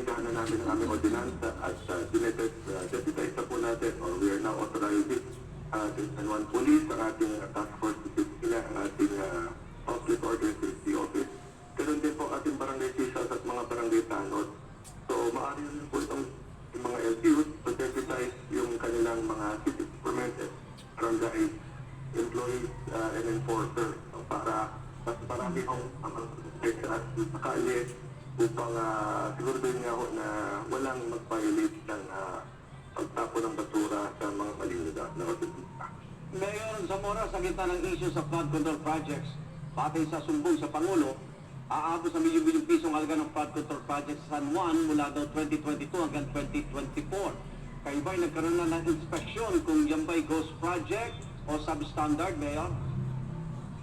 inamentahan na namin ang aming ordinansa at uh, dinetet, uh, deputize na po natin or we are now authorizing uh, San Juan Police, ang ating uh, task force discipline, ang ating uh, public order and safety office. Ganun din po ating barangay officials at mga barangay tanod. So, maaari rin po itong yung mga LGUs to deputize yung kanilang mga city permitted barangay employees uh, and enforcers so, para mas marami ang at sakali upang uh, siguraduhin nga ho na walang mag-violate ng uh, pagtapo ng basura sa mga malinis na ordinansa. Mayor Zamora, sa gitna ng issue sa flood control projects, batay sa sumbong sa Pangulo, aabot sa milyon-milyong pisong halaga ng flood control project sa San Juan mula daw 2022 hanggang 2024. Kayo ba'y nagkaroon na ng inspeksyon kung yan ba'y ghost project o substandard, Mayor?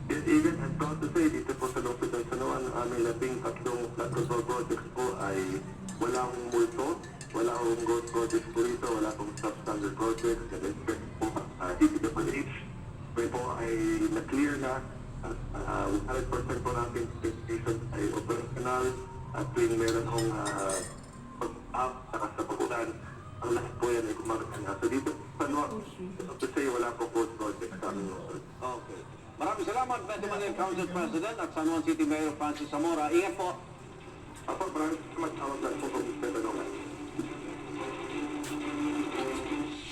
Yes, even I'm proud to say, dito po sa Lopez ng San Juan, ang aming labing tatlong flood control projects po ay walang multo, wala akong ghost projects po rito, wala akong substandard projects, and expect po, uh, DPWH, may po ay na-clear na, uh, 100% po natin stations ay operational, at tuwing meron akong uh, salamat, Metro Manila Council President at San Juan City Mayor Francis Zamora. Ingat po. Apo, maraming salamat sa mga po kung tatanungan.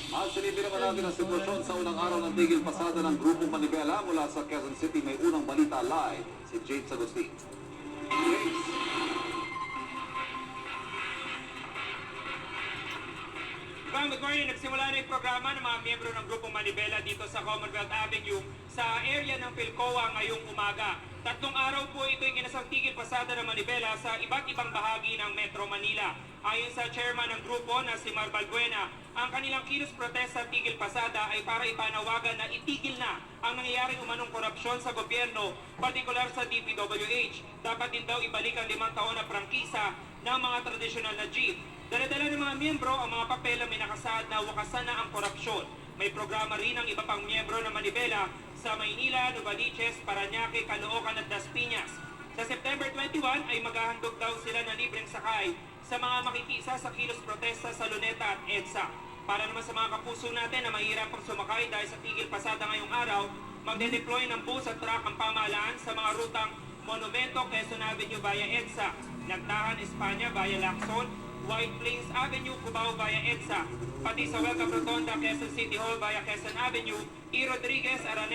At sinipin naman natin ang sitwasyon sa unang araw ng tigil pasada ng Grupong Manibela mula sa Quezon City. May unang balita live si James Agustin. James! Bang, good morning. Nagsimula na yung programa ng mga miyembro ng Grupong Manibela dito sa Commonwealth Avenue sa area ng Pilcoa ngayong umaga. Tatlong araw po ito yung inasang tigil pasada ng Manibela sa iba't ibang bahagi ng Metro Manila. Ayon sa chairman ng grupo na si Mar Balbuena, ang kanilang kilos protesta tigil pasada ay para ipanawagan na itigil na ang nangyayaring umanong korupsyon sa gobyerno, partikular sa DPWH. Dapat din daw ibalik ang limang taon na prangkisa ng mga tradisyonal na jeep. Daladala ng mga miyembro ang mga papel na may nakasaad na wakasan na ang korupsyon. May programa rin ang iba pang miyembro ng Manibela sa Maynila, Novaliches, Paranaque, Caloocan at Las Piñas. Sa September 21 ay maghahandog daw sila ng libreng sakay sa mga makikisa sa kilos protesta sa Luneta at EDSA. Para naman sa mga kapuso natin na mahirap pang sumakay dahil sa tigil pasada ngayong araw, magde-deploy ng bus at truck ang pamahalaan sa mga rutang Monumento, Quezon Avenue via EDSA, Nagtahan, Espanya via Lacson, White Plains Avenue, Cubao via EDSA, pati sa Welcome Rotonda, Quezon City Hall via Quezon Avenue, E. Rodriguez, Araneta,